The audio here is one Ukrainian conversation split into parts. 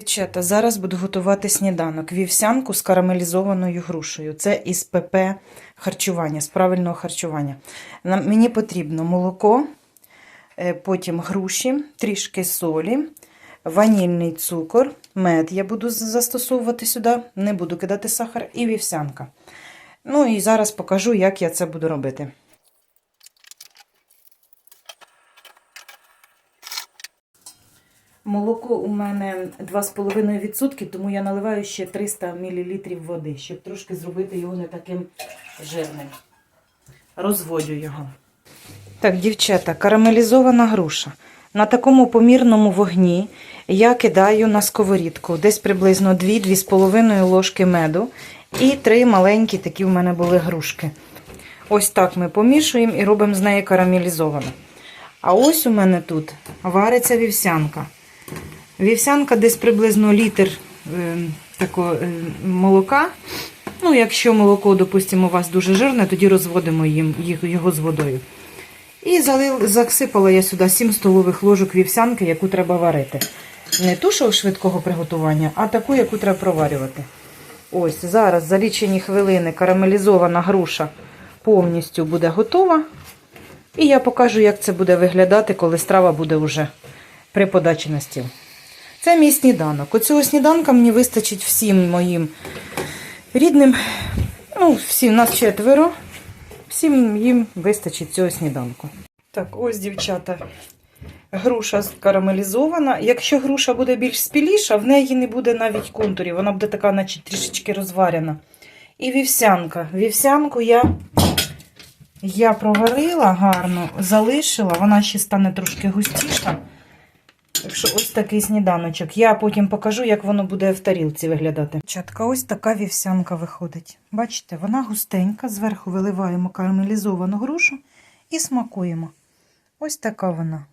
Дівчата, зараз буду готувати сніданок. Вівсянку з карамелізованою грушею. Це із ПП харчування, з правильного харчування. Мені потрібно молоко, е, потім груші, трішки солі, ванільний цукор, мед я буду застосовувати сюди, не буду кидати сахар, і вівсянка. Ну і зараз покажу, як я це буду робити. Молоко у мене 2,5%, тому я наливаю ще 300 мл води, щоб трошки зробити його не таким жирним. Розводю його. Так, дівчата, карамелізована груша. На такому помірному вогні я кидаю на сковорідку десь приблизно 2-2,5 ложки меду і 3 маленькі такі в мене були грушки. Ось так ми помішуємо і робимо з неї карамелізовану. А ось у мене тут вариться вівсянка. Вівсянка десь приблизно літр е, такого е, молока. Ну, якщо молоко, допустимо, у вас дуже жирне, тоді розводимо їм, його з водою. І засипала я сюди 7 столових ложок вівсянки, яку треба варити. Не ту, що швидкого приготування, а таку, яку треба проварювати. Ось зараз за лічені хвилини карамелізована груша повністю буде готова. І я покажу, як це буде виглядати, коли страва буде вже при подачі на стіл. Це мій сніданок. Оцього сніданка мені вистачить всім моїм рідним. Ну, всі нас четверо. Всім їм вистачить цього сніданку. Так, ось, дівчата, груша карамелізована. Якщо груша буде більш спіліша, в неї не буде навіть контурів, вона буде така, наче трішечки розварена. І вівсянка. Вівсянку я, я проварила гарно, залишила, вона ще стане трошки густіша. Так що ось такий сніданочок. Я потім покажу, як воно буде в тарілці виглядати. Чатка, ось така вівсянка виходить. Бачите, вона густенька, зверху виливаємо карамелізовану грушу і смакуємо. Ось така вона.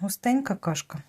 Густенька кашка.